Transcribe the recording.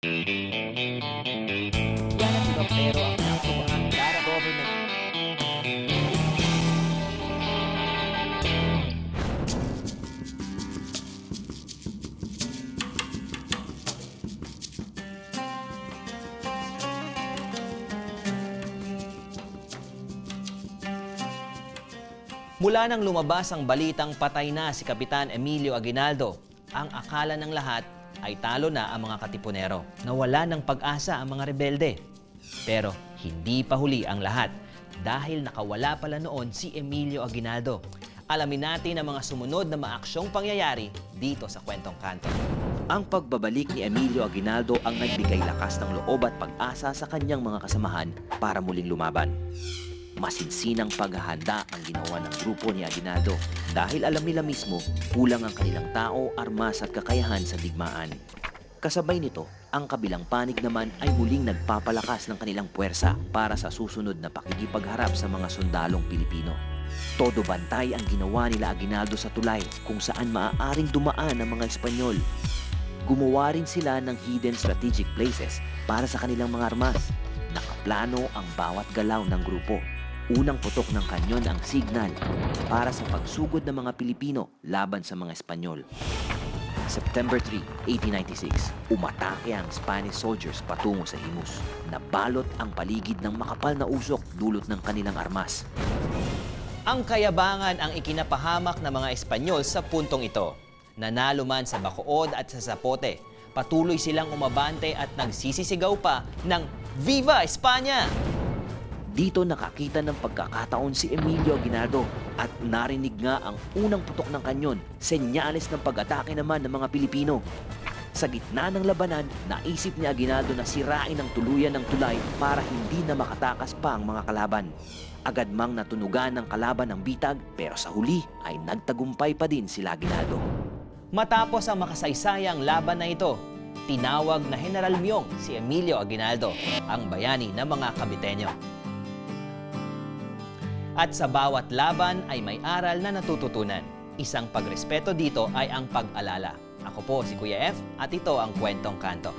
Yan ang pero ang nakuhaan government Mula nang lumabas ang balitang patay na si Kapitan Emilio Aguinaldo, ang akala ng lahat ay talo na ang mga katipunero. Nawala ng pag-asa ang mga rebelde. Pero hindi pa huli ang lahat dahil nakawala pala noon si Emilio Aguinaldo. Alamin natin ang mga sumunod na maaksyong pangyayari dito sa Kwentong Kanto. Ang pagbabalik ni Emilio Aguinaldo ang nagbigay lakas ng loob at pag-asa sa kanyang mga kasamahan para muling lumaban. Masinsinang paghahanda ang ginawa ng grupo ni Aguinaldo dahil alam nila mismo kulang ang kanilang tao, armas at kakayahan sa digmaan. Kasabay nito, ang kabilang panig naman ay muling nagpapalakas ng kanilang puwersa para sa susunod na pakikipagharap sa mga sundalong Pilipino. Todo bantay ang ginawa nila Aguinaldo sa tulay kung saan maaaring dumaan ang mga Espanyol. Gumawa rin sila ng hidden strategic places para sa kanilang mga armas. Nakaplano ang bawat galaw ng grupo. Unang putok ng kanyon ang signal para sa pagsugod ng mga Pilipino laban sa mga Espanyol. September 3, 1896, umatake ang Spanish soldiers patungo sa Imus. Nabalot ang paligid ng makapal na usok dulot ng kanilang armas. Ang kayabangan ang ikinapahamak ng mga Espanyol sa puntong ito. Nanalo man sa Bacood at sa Zapote, patuloy silang umabante at nagsisisigaw pa ng Viva España! Dito nakakita ng pagkakataon si Emilio Aguinaldo at narinig nga ang unang putok ng kanyon, senyales ng pag-atake naman ng mga Pilipino. Sa gitna ng labanan, naisip ni Aguinaldo na sirain ang tuluyan ng tulay para hindi na makatakas pa ang mga kalaban. Agad mang natunugan ng kalaban ng bitag pero sa huli ay nagtagumpay pa din sila Aguinaldo. Matapos ang makasaysayang laban na ito, tinawag na General Myong si Emilio Aguinaldo, ang bayani ng mga Kabiteño. At sa bawat laban ay may aral na natututunan. Isang pagrespeto dito ay ang pag-alala. Ako po si Kuya F at ito ang Kwentong Kanto.